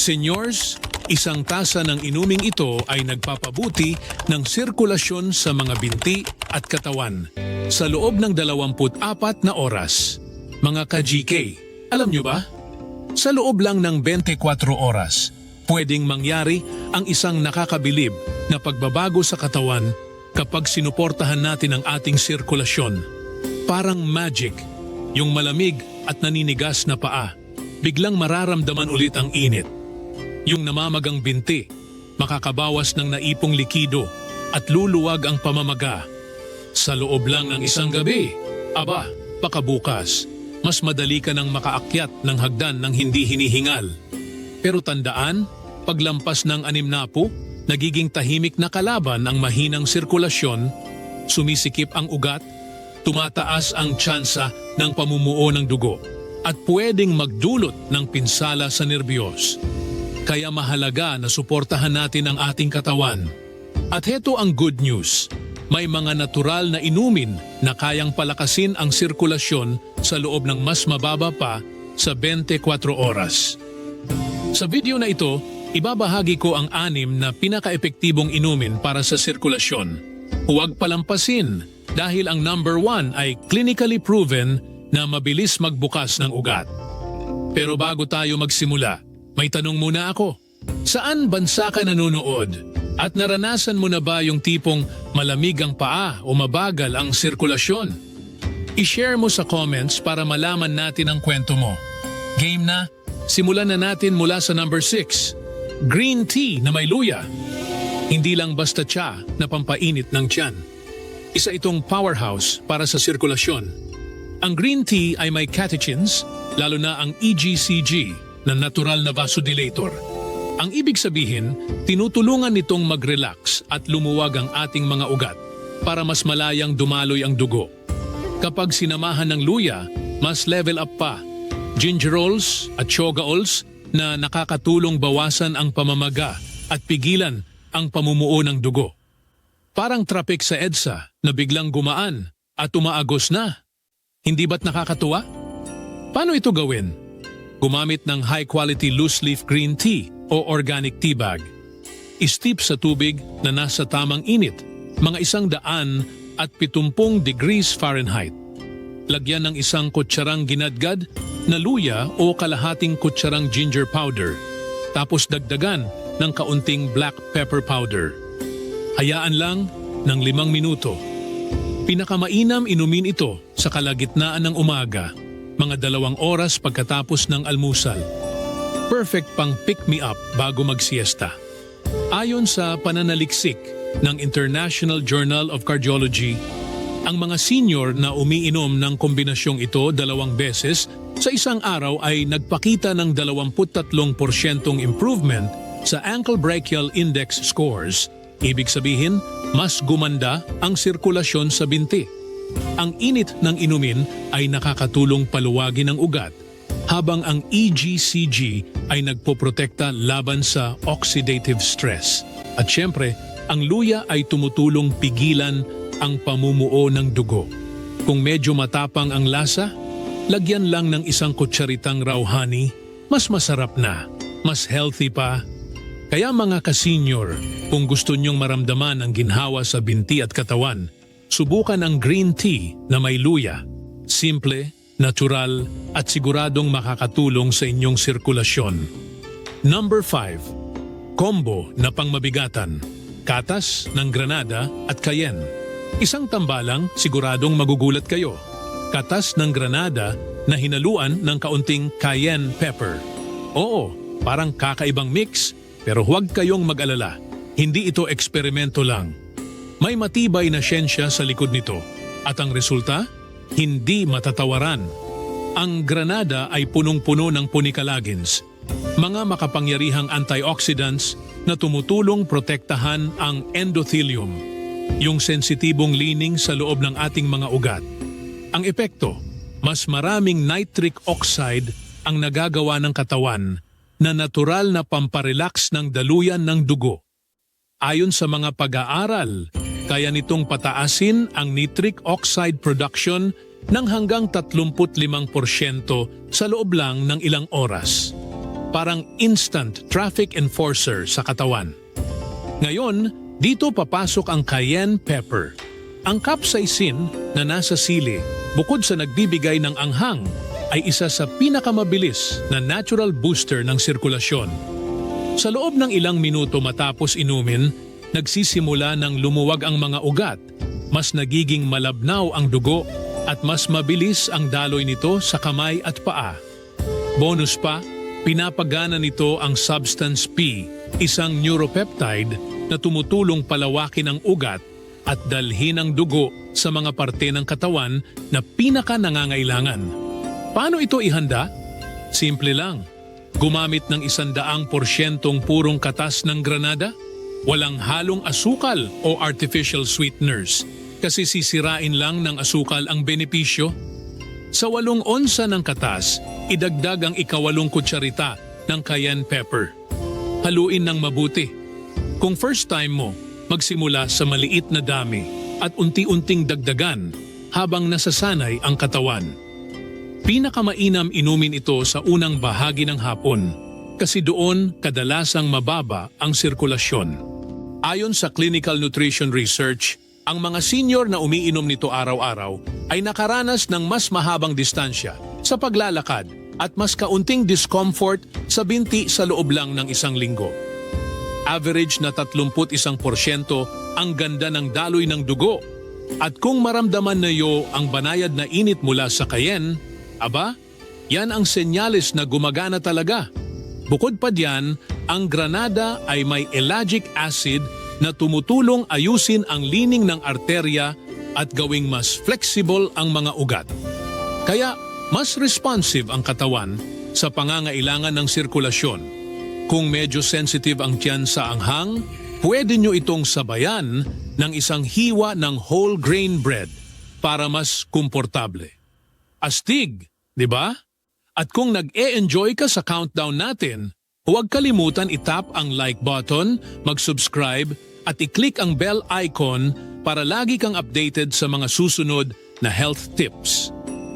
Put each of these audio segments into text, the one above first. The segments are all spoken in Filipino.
Seniors, isang tasa ng inuming ito ay nagpapabuti ng sirkulasyon sa mga binti at katawan sa loob ng 24 na oras. Mga ka-GK, alam nyo ba? Sa loob lang ng 24 oras, pwedeng mangyari ang isang nakakabilib na pagbabago sa katawan kapag sinuportahan natin ang ating sirkulasyon. Parang magic, yung malamig at naninigas na paa, biglang mararamdaman ulit ang init. Yung namamagang binti, makakabawas ng naipong likido at luluwag ang pamamaga. Sa loob lang ng isang gabi, aba, pakabukas, mas madali ka nang makaakyat ng hagdan ng hindi hinihingal. Pero tandaan, paglampas ng anim na po, nagiging tahimik na kalaban ang mahinang sirkulasyon, sumisikip ang ugat, tumataas ang tsansa ng pamumuo ng dugo, at pwedeng magdulot ng pinsala sa nerbiyos. Kaya mahalaga na suportahan natin ang ating katawan. At heto ang good news. May mga natural na inumin na kayang palakasin ang sirkulasyon sa loob ng mas mababa pa sa 24 oras. Sa video na ito, ibabahagi ko ang anim na pinaka-epektibong inumin para sa sirkulasyon. Huwag palampasin dahil ang number one ay clinically proven na mabilis magbukas ng ugat. Pero bago tayo magsimula, may tanong muna ako. Saan bansa ka nanonood? At naranasan mo na ba yung tipong malamig ang paa o mabagal ang sirkulasyon? I-share mo sa comments para malaman natin ang kwento mo. Game na? Simulan na natin mula sa number 6. Green tea na may luya. Hindi lang basta tsa na pampainit ng tiyan. Isa itong powerhouse para sa sirkulasyon. Ang green tea ay may catechins, lalo na ang EGCG na natural na vasodilator. Ang ibig sabihin, tinutulungan nitong mag-relax at lumuwag ang ating mga ugat para mas malayang dumaloy ang dugo. Kapag sinamahan ng luya, mas level up pa. Gingerols at chogaols na nakakatulong bawasan ang pamamaga at pigilan ang pamumuo ng dugo. Parang traffic sa EDSA na biglang gumaan at umaagos na. Hindi ba't nakakatuwa? Paano ito gawin? Gumamit ng high-quality loose leaf green tea o organic tea bag. Istip sa tubig na nasa tamang init, mga isang daan at pitumpung degrees Fahrenheit. Lagyan ng isang kutsarang ginadgad na luya o kalahating kutsarang ginger powder. Tapos dagdagan ng kaunting black pepper powder. Hayaan lang ng limang minuto. Pinakamainam inumin ito sa kalagitnaan ng umaga, mga dalawang oras pagkatapos ng almusal. Perfect pang pick-me-up bago magsiesta. Ayon sa pananaliksik ng International Journal of Cardiology, ang mga senior na umiinom ng kombinasyong ito dalawang beses sa isang araw ay nagpakita ng 23% improvement sa ankle brachial index scores. Ibig sabihin, mas gumanda ang sirkulasyon sa binti. Ang init ng inumin ay nakakatulong paluwagin ang ugat, habang ang EGCG ay nagpoprotekta laban sa oxidative stress. At syempre, ang luya ay tumutulong pigilan ang pamumuo ng dugo. Kung medyo matapang ang lasa, lagyan lang ng isang kutsaritang raw honey, mas masarap na, mas healthy pa. Kaya mga ka-senior, kung gusto nyong maramdaman ang ginhawa sa binti at katawan, subukan ang green tea na may luya. Simple, natural, at siguradong makakatulong sa inyong sirkulasyon. Number 5. Combo na pangmabigatan. Katas ng granada at cayenne. Isang tambalang siguradong magugulat kayo. Katas ng granada na hinaluan ng kaunting cayenne pepper. Oo, parang kakaibang mix pero huwag kayong mag-alala. Hindi ito eksperimento lang. May matibay na siyensya sa likod nito. At ang resulta? Hindi matatawaran. Ang granada ay punong-puno ng punikalagins, mga makapangyarihang antioxidants na tumutulong protektahan ang endothelium, yung sensitibong lining sa loob ng ating mga ugat. Ang epekto, mas maraming nitric oxide ang nagagawa ng katawan na natural na pamparelax ng daluyan ng dugo. Ayon sa mga pag-aaral, kaya nitong pataasin ang nitric oxide production ng hanggang 35% sa loob lang ng ilang oras. parang instant traffic enforcer sa katawan. Ngayon, dito papasok ang cayenne pepper. Ang capsaicin na nasa sili, bukod sa nagbibigay ng anghang, ay isa sa pinakamabilis na natural booster ng sirkulasyon. Sa loob ng ilang minuto matapos inumin, nagsisimula ng lumuwag ang mga ugat, mas nagiging malabnaw ang dugo at mas mabilis ang daloy nito sa kamay at paa. Bonus pa, pinapagana nito ang Substance P, isang neuropeptide na tumutulong palawakin ang ugat at dalhin ang dugo sa mga parte ng katawan na pinaka nangangailangan. Paano ito ihanda? Simple lang. Gumamit ng isandaang porsyentong purong katas ng granada, walang halong asukal o artificial sweeteners kasi sisirain lang ng asukal ang benepisyo. Sa walong onsa ng katas, idagdag ang ikawalong kutsarita ng cayenne pepper. Haluin ng mabuti. Kung first time mo, magsimula sa maliit na dami at unti-unting dagdagan habang nasasanay ang katawan. Pinakamainam inumin ito sa unang bahagi ng hapon kasi doon kadalasang mababa ang sirkulasyon. Ayon sa clinical nutrition research, ang mga senior na umiinom nito araw-araw ay nakaranas ng mas mahabang distansya sa paglalakad at mas kaunting discomfort sa binti sa loob lang ng isang linggo. Average na 31% ang ganda ng daloy ng dugo at kung maramdaman na yo ang banayad na init mula sa kayen, aba, yan ang senyales na gumagana talaga. Bukod pa diyan, ang granada ay may ellagic acid na tumutulong ayusin ang lining ng arterya at gawing mas flexible ang mga ugat. Kaya mas responsive ang katawan sa pangangailangan ng sirkulasyon. Kung medyo sensitive ang tiyan sa anghang, pwede nyo itong sabayan ng isang hiwa ng whole grain bread para mas komportable. Astig, di ba? At kung nag-e-enjoy ka sa countdown natin, huwag kalimutan itap ang like button, mag-subscribe at i-click ang bell icon para lagi kang updated sa mga susunod na health tips.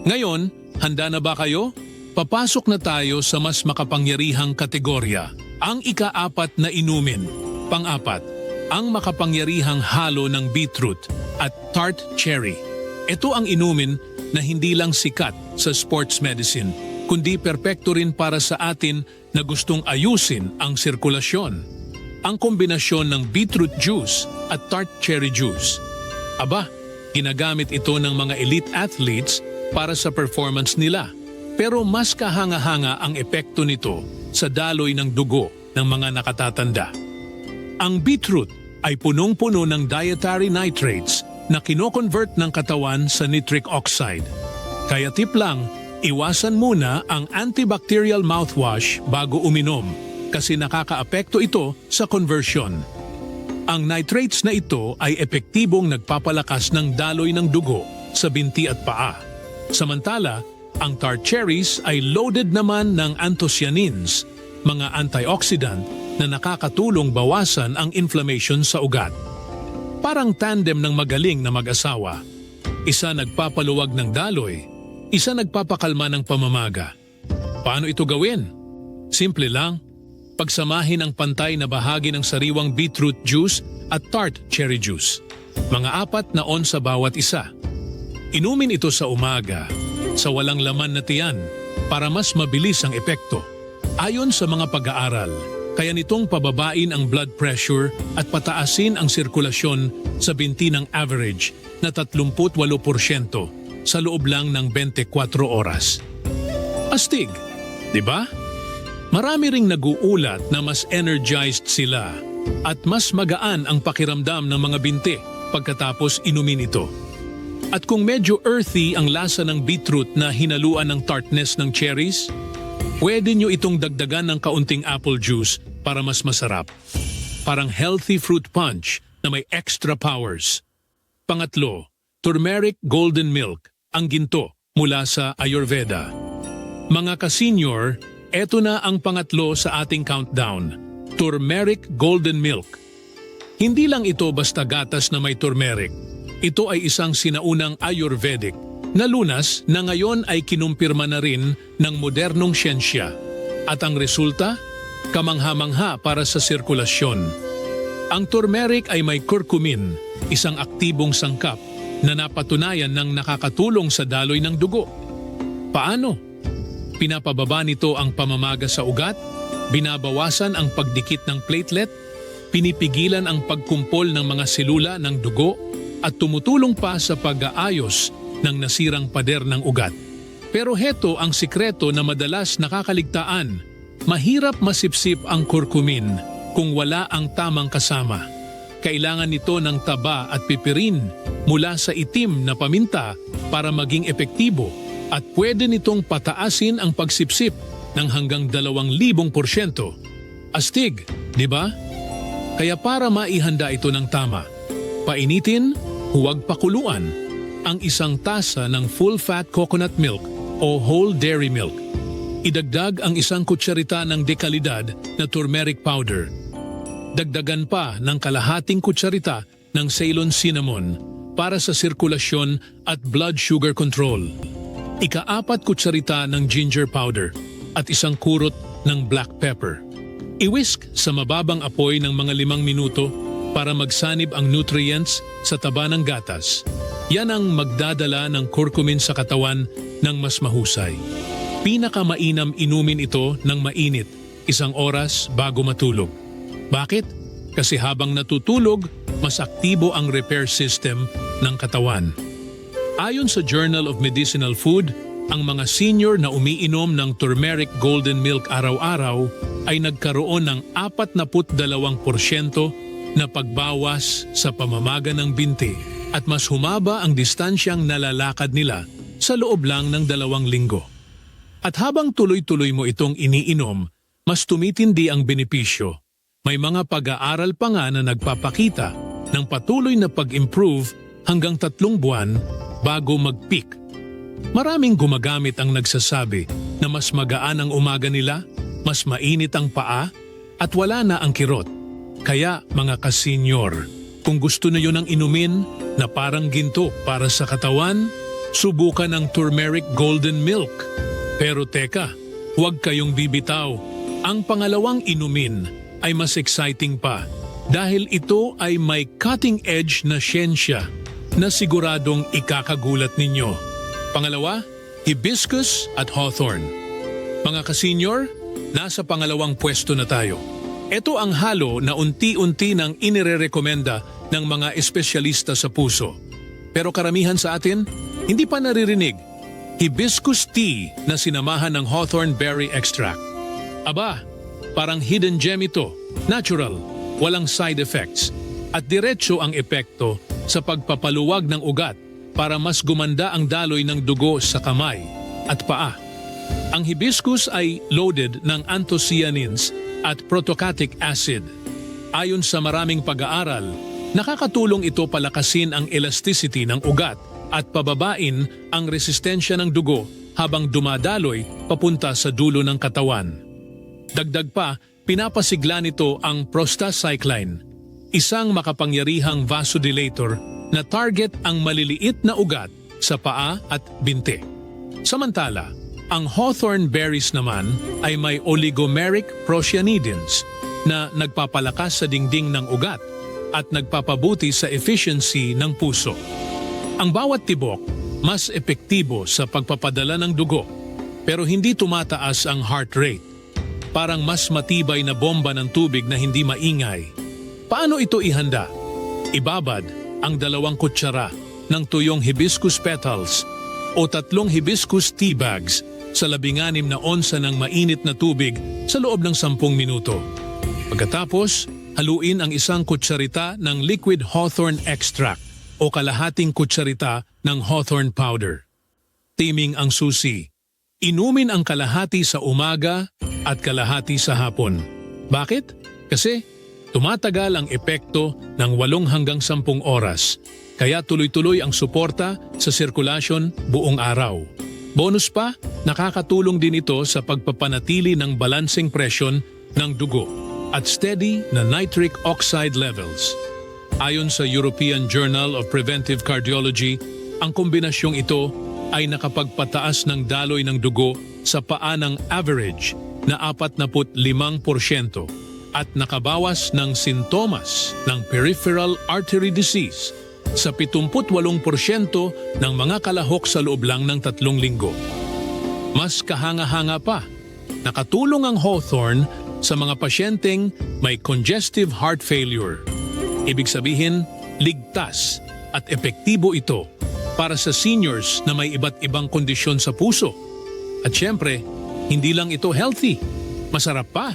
Ngayon, handa na ba kayo? Papasok na tayo sa mas makapangyarihang kategorya, ang ika-apat na inumin. Pang-apat, ang makapangyarihang halo ng beetroot at tart cherry. Ito ang inumin na hindi lang sikat sa sports medicine, kundi perpekto rin para sa atin na gustong ayusin ang sirkulasyon. Ang kombinasyon ng beetroot juice at tart cherry juice. Aba, ginagamit ito ng mga elite athletes para sa performance nila. Pero mas kahanga-hanga ang epekto nito sa daloy ng dugo ng mga nakatatanda. Ang beetroot ay punong-puno ng dietary nitrates na kinoconvert ng katawan sa nitric oxide. Kaya tip lang, iwasan muna ang antibacterial mouthwash bago uminom kasi nakakaapekto ito sa conversion. Ang nitrates na ito ay epektibong nagpapalakas ng daloy ng dugo sa binti at paa. Samantala, ang tart cherries ay loaded naman ng anthocyanins, mga antioxidant na nakakatulong bawasan ang inflammation sa ugat. Parang tandem ng magaling na mag-asawa. Isa nagpapaluwag ng daloy, isa nagpapakalma ng pamamaga. Paano ito gawin? Simple lang. Pagsamahin ang pantay na bahagi ng sariwang beetroot juice at tart cherry juice. Mga apat na onsa bawat isa. Inumin ito sa umaga, sa walang laman na tiyan, para mas mabilis ang epekto. Ayon sa mga pag-aaral, kaya nitong pababain ang blood pressure at pataasin ang sirkulasyon sa binti ng average na 38% sa loob lang ng 24 oras. Astig, di ba? Marami ring naguulat na mas energized sila at mas magaan ang pakiramdam ng mga binti pagkatapos inumin ito. At kung medyo earthy ang lasa ng beetroot na hinaluan ng tartness ng cherries, pwede nyo itong dagdagan ng kaunting apple juice para mas masarap. Parang healthy fruit punch na may extra powers. Pangatlo, turmeric golden milk, ang ginto mula sa Ayurveda. Mga ka-senior, eto na ang pangatlo sa ating countdown, turmeric golden milk. Hindi lang ito basta gatas na may turmeric. Ito ay isang sinaunang Ayurvedic na lunas na ngayon ay kinumpirma na rin ng modernong siyensya. At ang resulta? Kamangha-mangha para sa sirkulasyon. Ang turmeric ay may curcumin, isang aktibong sangkap na napatunayan ng nakakatulong sa daloy ng dugo. Paano? Pinapababa nito ang pamamaga sa ugat, binabawasan ang pagdikit ng platelet, pinipigilan ang pagkumpol ng mga selula ng dugo at tumutulong pa sa pag-aayos ng nasirang pader ng ugat. Pero heto ang sikreto na madalas nakakaligtaan. Mahirap masipsip ang kurkumin kung wala ang tamang kasama. Kailangan nito ng taba at pipirin mula sa itim na paminta para maging epektibo at pwede nitong pataasin ang pagsipsip ng hanggang 2,000%. Astig, di ba? Kaya para maihanda ito ng tama, painitin, huwag pakuluan, ang isang tasa ng full-fat coconut milk o whole dairy milk. Idagdag ang isang kutsarita ng dekalidad na turmeric powder. Dagdagan pa ng kalahating kutsarita ng Ceylon cinnamon para sa sirkulasyon at blood sugar control. Ikaapat kutsarita ng ginger powder at isang kurot ng black pepper. I-whisk sa mababang apoy ng mga limang minuto para magsanib ang nutrients sa taba ng gatas. Yan ang magdadala ng curcumin sa katawan ng mas mahusay. Pinakamainam inumin ito ng mainit, isang oras bago matulog. Bakit? Kasi habang natutulog, mas aktibo ang repair system ng katawan. Ayon sa Journal of Medicinal Food, ang mga senior na umiinom ng turmeric golden milk araw-araw ay nagkaroon ng 42% na pagbawas sa pamamaga ng binti at mas humaba ang distansyang nalalakad nila sa loob lang ng dalawang linggo. At habang tuloy-tuloy mo itong iniinom, mas tumitindi ang benepisyo. May mga pag-aaral pa nga na nagpapakita ng patuloy na pag-improve hanggang tatlong buwan bago mag-peak. Maraming gumagamit ang nagsasabi na mas magaan ang umaga nila, mas mainit ang paa, at wala na ang kirot. Kaya mga kasenyor, kung gusto na yun ang inumin na parang ginto para sa katawan, subukan ang turmeric golden milk. Pero teka, huwag kayong bibitaw. Ang pangalawang inumin ay mas exciting pa dahil ito ay may cutting edge na siyensya na siguradong ikakagulat ninyo. Pangalawa, hibiscus at hawthorn. Mga kasenyor, nasa pangalawang pwesto na tayo. Ito ang halo na unti-unti nang inirerekomenda ng mga espesyalista sa puso. Pero karamihan sa atin, hindi pa naririnig. Hibiscus tea na sinamahan ng hawthorn berry extract. Aba, parang hidden gem ito. Natural, walang side effects. At diretso ang epekto sa pagpapaluwag ng ugat para mas gumanda ang daloy ng dugo sa kamay at paa. Ang hibiscus ay loaded ng anthocyanins at protocatic acid. Ayon sa maraming pag-aaral, nakakatulong ito palakasin ang elasticity ng ugat at pababain ang resistensya ng dugo habang dumadaloy papunta sa dulo ng katawan. Dagdag pa, pinapasigla nito ang prostacycline, isang makapangyarihang vasodilator na target ang maliliit na ugat sa paa at binte. Samantala, ang hawthorn berries naman ay may oligomeric procyanidins na nagpapalakas sa dingding ng ugat at nagpapabuti sa efficiency ng puso. Ang bawat tibok mas epektibo sa pagpapadala ng dugo pero hindi tumataas ang heart rate. Parang mas matibay na bomba ng tubig na hindi maingay. Paano ito ihanda? Ibabad ang dalawang kutsara ng tuyong hibiscus petals o tatlong hibiscus tea bags sa labinganim na onsa ng mainit na tubig sa loob ng sampung minuto. Pagkatapos, haluin ang isang kutsarita ng liquid hawthorn extract o kalahating kutsarita ng hawthorn powder. Timing ang susi. Inumin ang kalahati sa umaga at kalahati sa hapon. Bakit? Kasi tumatagal ang epekto ng 8 hanggang 10 oras, kaya tuloy-tuloy ang suporta sa sirkulasyon buong araw. Bonus pa, nakakatulong din ito sa pagpapanatili ng balancing presyon ng dugo at steady na nitric oxide levels. Ayon sa European Journal of Preventive Cardiology, ang kombinasyong ito ay nakapagpataas ng daloy ng dugo sa paa ng average na 45% at nakabawas ng sintomas ng peripheral artery disease sa 78% ng mga kalahok sa loob lang ng tatlong linggo. Mas kahanga-hanga pa, nakatulong ang Hawthorne sa mga pasyenteng may congestive heart failure. Ibig sabihin, ligtas at epektibo ito para sa seniors na may iba't ibang kondisyon sa puso. At syempre, hindi lang ito healthy, masarap pa.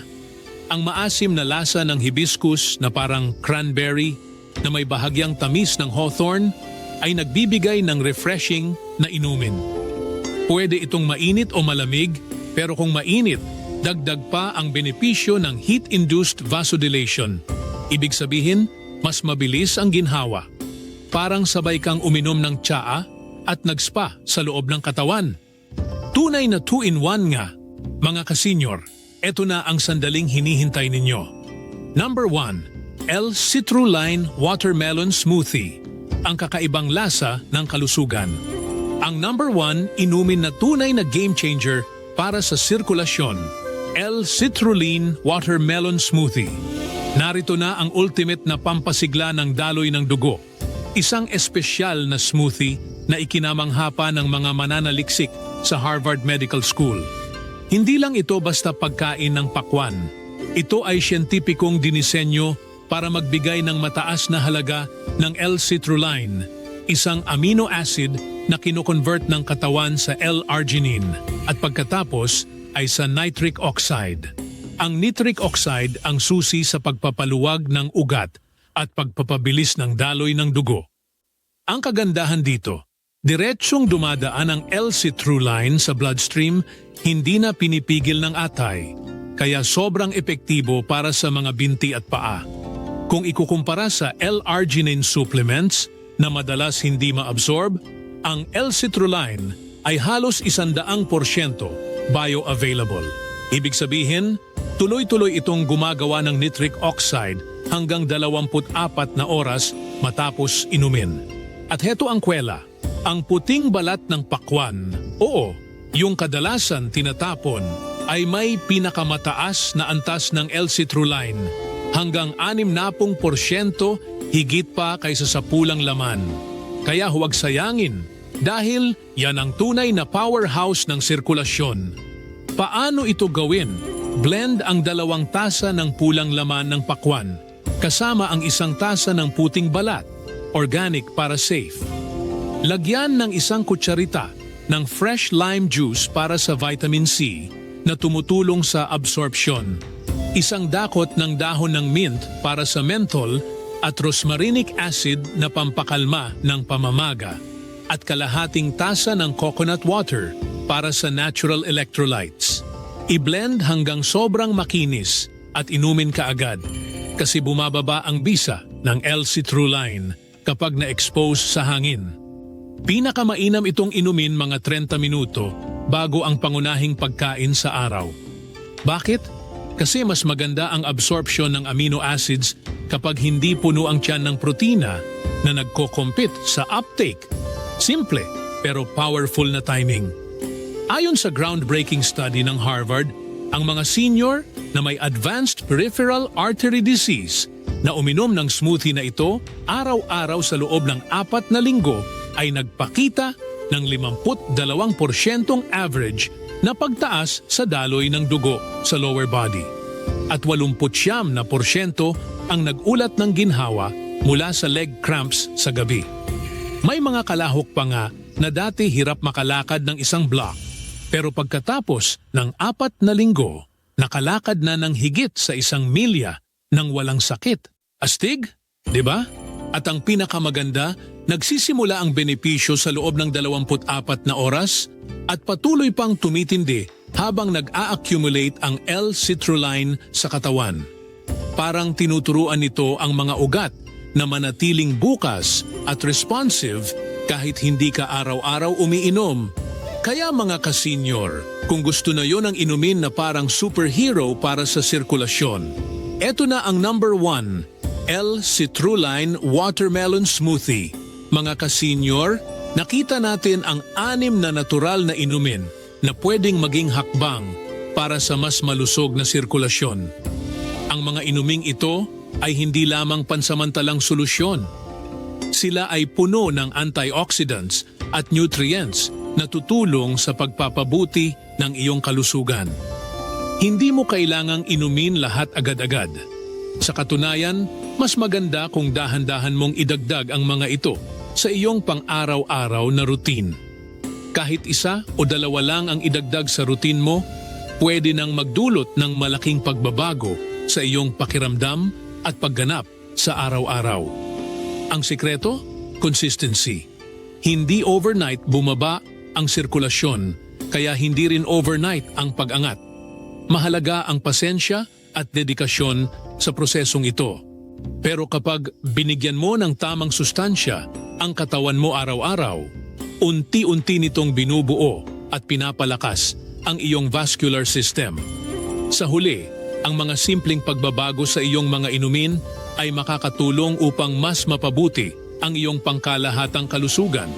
Ang maasim na lasa ng hibiscus na parang cranberry na may bahagyang tamis ng hawthorn ay nagbibigay ng refreshing na inumin. Pwede itong mainit o malamig, pero kung mainit, dagdag pa ang benepisyo ng heat-induced vasodilation. Ibig sabihin, mas mabilis ang ginhawa. Parang sabay kang uminom ng tsaa at nagspa sa loob ng katawan. Tunay na 2-in-1 nga, mga kasenyor. Ito na ang sandaling hinihintay ninyo. Number 1, L-Citrulline Watermelon Smoothie. Ang kakaibang lasa ng kalusugan. Ang number 1, inumin na tunay na game changer para sa sirkulasyon. L-Citrulline Watermelon Smoothie. Narito na ang ultimate na pampasigla ng daloy ng dugo. Isang espesyal na smoothie na ikinamangha pa ng mga mananaliksik sa Harvard Medical School. Hindi lang ito basta pagkain ng pakwan. Ito ay siyentipikong dinisenyo para magbigay ng mataas na halaga ng L-citrulline, isang amino acid na kinoconvert ng katawan sa L-arginine at pagkatapos ay sa nitric oxide. Ang nitric oxide ang susi sa pagpapaluwag ng ugat at pagpapabilis ng daloy ng dugo. Ang kagandahan dito, diretsong dumadaan ang L-citrulline sa bloodstream, hindi na pinipigil ng atay, kaya sobrang epektibo para sa mga binti at paa. Kung ikukumpara sa L-arginine supplements na madalas hindi maabsorb, ang L-citrulline ay halos isandaang porsyento bioavailable. Ibig sabihin, tuloy-tuloy itong gumagawa ng nitric oxide hanggang 24 na oras matapos inumin. At heto ang kwela, ang puting balat ng pakwan, oo, yung kadalasan tinatapon, ay may pinakamataas na antas ng L-citrulline hanggang 60% higit pa kaysa sa pulang laman. Kaya huwag sayangin dahil yan ang tunay na powerhouse ng sirkulasyon. Paano ito gawin? Blend ang dalawang tasa ng pulang laman ng pakwan kasama ang isang tasa ng puting balat, organic para safe. Lagyan ng isang kutsarita ng fresh lime juice para sa vitamin C na tumutulong sa absorption. Isang dakot ng dahon ng mint para sa menthol at rosmarinic acid na pampakalma ng pamamaga at kalahating tasa ng coconut water para sa natural electrolytes. I-blend hanggang sobrang makinis at inumin ka agad kasi bumababa ang bisa ng L-citrulline kapag na-expose sa hangin. Pinakamainam itong inumin mga 30 minuto bago ang pangunahing pagkain sa araw. Bakit? Kasi mas maganda ang absorption ng amino acids kapag hindi puno ang tiyan ng protina na nagko-compete sa uptake. Simple pero powerful na timing. Ayon sa groundbreaking study ng Harvard, ang mga senior na may advanced peripheral artery disease na uminom ng smoothie na ito araw-araw sa loob ng apat na linggo ay nagpakita ng 52% average na pagtaas sa daloy ng dugo sa lower body. At 89 na porsyento ang nagulat ng ginhawa mula sa leg cramps sa gabi. May mga kalahok pa nga na dati hirap makalakad ng isang block pero pagkatapos ng apat na linggo, nakalakad na ng higit sa isang milya nang walang sakit. Astig, di ba? At ang pinakamaganda, nagsisimula ang benepisyo sa loob ng 24 na oras at patuloy pang tumitindi habang nag-a-accumulate ang L-citrulline sa katawan. Parang tinuturuan nito ang mga ugat na manatiling bukas at responsive kahit hindi ka araw-araw umiinom. Kaya mga kasenyor, kung gusto na yon ang inumin na parang superhero para sa sirkulasyon, eto na ang number one, L-Citrulline Watermelon Smoothie. Mga kasenyor, nakita natin ang anim na natural na inumin na pwedeng maging hakbang para sa mas malusog na sirkulasyon. Ang mga inuming ito ay hindi lamang pansamantalang solusyon. Sila ay puno ng antioxidants at nutrients na tutulong sa pagpapabuti ng iyong kalusugan. Hindi mo kailangang inumin lahat agad-agad. Sa katunayan, mas maganda kung dahan-dahan mong idagdag ang mga ito sa iyong pang-araw-araw na routine. Kahit isa o dalawa lang ang idagdag sa routine mo, pwede nang magdulot ng malaking pagbabago sa iyong pakiramdam at pagganap sa araw-araw. Ang sikreto? Consistency. Hindi overnight bumaba ang sirkulasyon, kaya hindi rin overnight ang pag-angat. Mahalaga ang pasensya at dedikasyon sa prosesong ito. Pero kapag binigyan mo ng tamang sustansya ang katawan mo araw-araw, unti-unti nitong binubuo at pinapalakas ang iyong vascular system. Sa huli, ang mga simpleng pagbabago sa iyong mga inumin ay makakatulong upang mas mapabuti ang iyong pangkalahatang kalusugan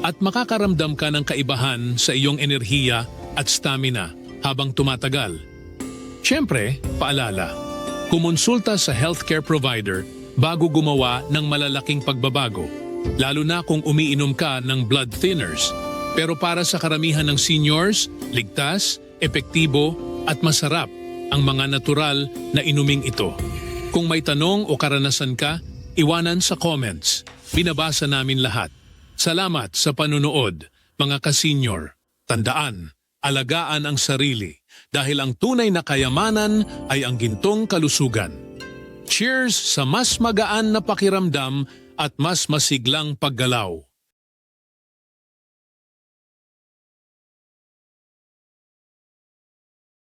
at makakaramdam ka ng kaibahan sa iyong enerhiya at stamina habang tumatagal. Siyempre, paalala, kumonsulta sa healthcare provider bago gumawa ng malalaking pagbabago, lalo na kung umiinom ka ng blood thinners. Pero para sa karamihan ng seniors, ligtas, epektibo at masarap ang mga natural na inuming ito. Kung may tanong o karanasan ka, iwanan sa comments. Binabasa namin lahat. Salamat sa panunood, mga kasenyor. Tandaan, alagaan ang sarili dahil ang tunay na kayamanan ay ang gintong kalusugan. Cheers sa mas magaan na pakiramdam at mas masiglang paggalaw.